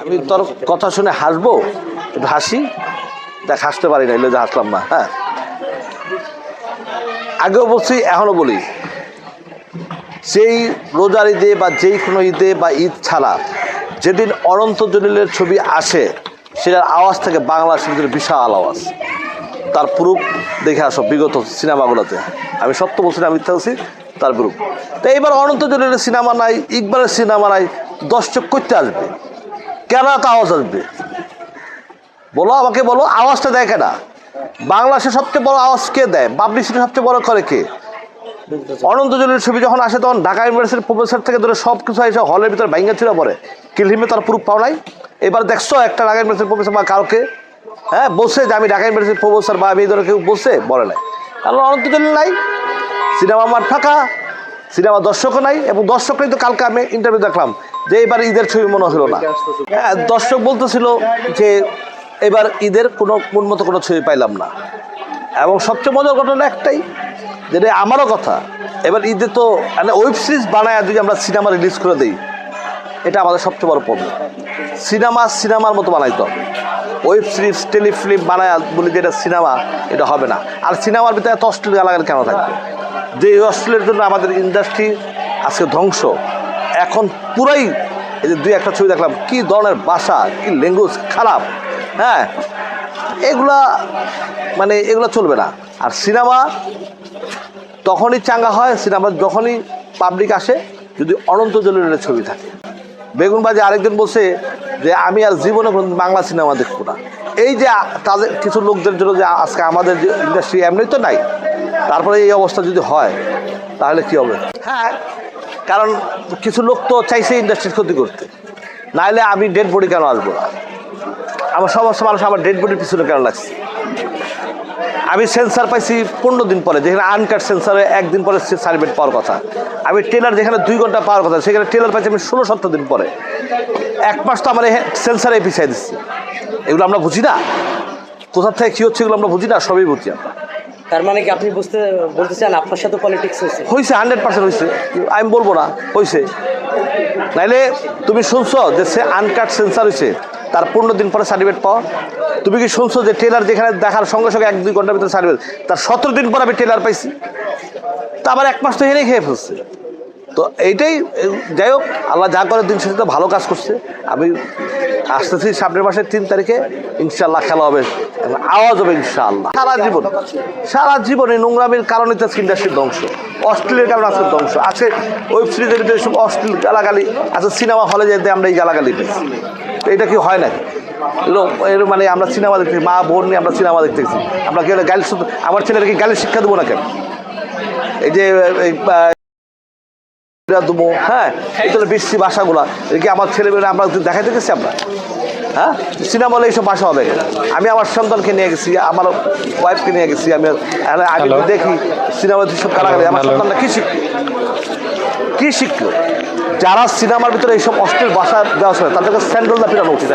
আমি তোর কথা শুনে হাসবো? একটু হাসি? দেখ, হাসতে পারি না যে হাসলাম না হ্যাঁ? আগেও বলছি এখনও বলি। যেই রোজার ঈদে বা যেই কোনো ঈদে বা ঈদ ছাড়া যেদিন অনন্ত জলিলের ছবি আসে, সেটার আওয়াজ থেকে বাংলা ছবিদের বিশাল আওয়াজ। তার প্রুফ দেখে আসো বিগত সিনেমাগুলোতে। আমি সত্য বলছি না মিথ্যা বলছি? তার প্রুফ। তো এইবার অনন্ত জলিলের সিনেমা নাই, ইকবালের সিনেমা নাই, দর্শক করতে আসবে। কেন এত আওয়াজ আসবে বলো, আমাকে বলো, আওয়াজটা দেয় কেনা? বাংলাদেশের সবচেয়ে বড় আওয়াজ কে দেয়? সিটি সবচেয়ে বড় করে কে? অনন্ত জলিলের ছবি যখন আসে, তখন ঢাকা ইউনিভার্সিটির প্রফেসর থেকে ধরে সব কিছু হলের ভিতরে ভাঙ্গা ছিল পরে কিলহিমে তার প্রুফ পাও নাই। এবার দেখছ, একটা ঢাকা ইউনিভার্সিটির প্রফেসর বা কাউকে হ্যাঁ বসে যে আমি ঢাকা ইউনিভার্সিটির প্রফেসর বা আমি এই ধরনের কেউ বসে, বলে নাই। কারণ অনন্ত জলিল নাই, সিনেমা মাঠ ফাঁকা, সিনেমা দর্শকও নাই, এবং দর্শকরাই তো কালকে আমি ইন্টারভিউ দেখলাম। যে এবার ঈদের ছবি মনে হলো না। হ্যাঁ দর্শক বলতেছিল যে এবার ঈদের কোনো মন মতো কোনো ছবি পাইলাম না। এবং সবচেয়ে মজার ঘটনা একটাই, যেটা আমারও কথা, এবার ঈদে তো মানে ওয়েব সিরিজ বানায় যদি আমরা সিনেমা রিলিজ করে দিই, এটা আমাদের সবচেয়ে বড় প্রবলেম সিনেমা সিনেমার মতো বানাইতে হবে। ওয়েব সিরিজ টেলিফিল্ম বানায় বলি যে এটা সিনেমা, এটা হবে না। আর সিনেমার ভিতরে এত অশ্লীল গালাগালি কেন থাকবে? যে অশ্লীলের জন্য আমাদের ইন্ডাস্ট্রি আজকে ধ্বংস। এখন পুরাই এই যে দুই একটা ছবি দেখলাম, কি ধরনের ভাষা কি ল্যাঙ্গুয়েজ খারাপ হ্যাঁ? এগুলা মানে এগুলো চলবে না। আর সিনেমা তখনই চাঙ্গা হয়, সিনেমা যখনই পাবলিক আসে, যদি অনন্ত জলিলের ছবি থাকে। বেগুনবাজি আরেকজন বলছে যে, আমি আর জীবনে বাংলা সিনেমা দেখব না। এই যে তাদের কিছু লোকদের জন্য যে আজকে আমাদের যে ইন্ডাস্ট্রি এমনি তো নাই, তারপরে এই অবস্থা যদি হয়, তাহলে কি হবে? হ্যাঁ কারণ কিছু লোক তো চাইছে ইন্ডাস্ট্রির ক্ষতি করতে। নাহলে আমি ডেড বডি কেন আসব না আমার সমস্ত মানুষ আমার ডেড বডির পিছনে কেন লাগছে? আমি সেন্সার পাইছি পনেরো দিন পরে, যেখানে আনকাট সেন্সারে একদিন পরে সার্টিফিকেট পাওয়ার কথা। আমি টেলার যেখানে দুই ঘণ্টা পাওয়ার কথা, সেখানে টেলার পাইছি আমি ষোলো সতেরো দিন পরে। এক মাস তো আমার সেন্সারে পিছিয়ে দিচ্ছে এগুলো আমরা বুঝি না? কোথার থেকে কী হচ্ছে এগুলো আমরা বুঝি না? সবই বুঝি আমরা। তার মানে কি আপনি বুঝতে, বলতে চান আপনার সাথে পলিটিক্স হয়েছে হয়েছে হান্ড্রেড পার্সেন্ট হয়েছে আমি বলব না হয়েছে নাইলে তুমি শুনছো যে সে আনকাট সেন্সার হয়েছে তার পনেরো দিন পরে সার্টিফিকেট পাওয়া তুমি কি শুনছো যে টেলার যেখানে দেখার সঙ্গে সঙ্গে এক, দুই ঘণ্টার ভিতরে সার্টিফিকেট তার সতেরো দিন পর আমি টেলার পাইছি। তা আবার এক মাস তো হেরে খেয়ে ফেলছে। তো এইটাই যাই হোক, আল্লাহ যা করে দিন শেষে তো ভালো কাজ করছে। আমি আসতেছি সামনের মাসের তিন তারিখে ইনশাল্লাহ খেলা হবে, আওয়াজ হবে ইনশাআল্লাহ। সারা জীবন সারা জীবন এই নোংরামির কারণে তো ইন্ডাস্ট্রির ধ্বংস। অস্ট্রেলিয়ার কারণে আজকে ধ্বংস। আছে ওয়েব সিরিজের ভিতরে সব অশ্লীল গালাগালি আছে সিনেমা হলে যেতে আমরা এই গালাগালি পেয়েছি এটা কি হয় এগুলো এর মানে আমরা সিনেমা দেখতেছি, মা বোন নিয়ে আমরা সিনেমা দেখতেছি। আমরা কি গালি আমার ছেলেকে গালি শিক্ষা দেবো না কেন? এই যে দেবো হ্যাঁ? এই তো বিশ্রী ভাষাগুলা কি আমার ছেলেমেয়েরা আমরা দেখাইতে গেছি আমরা? হ্যাঁ? সিনেমা হলে এইসব ভাষা হবে। আমি আমার সন্তানকে নিয়ে গেছি আমার ওয়াইফকে নিয়ে গেছি আমি আমি দেখি সিনেমাতে সব কারাগারি আমার সন্তানরা কী শিখবে কী শিখলো? যারা সিনেমার ভিতরে এইসব অশ্লীল ভাষা দেওয়া হয় তাদেরকে স্যান্ডেল দা পিটানো উচিত।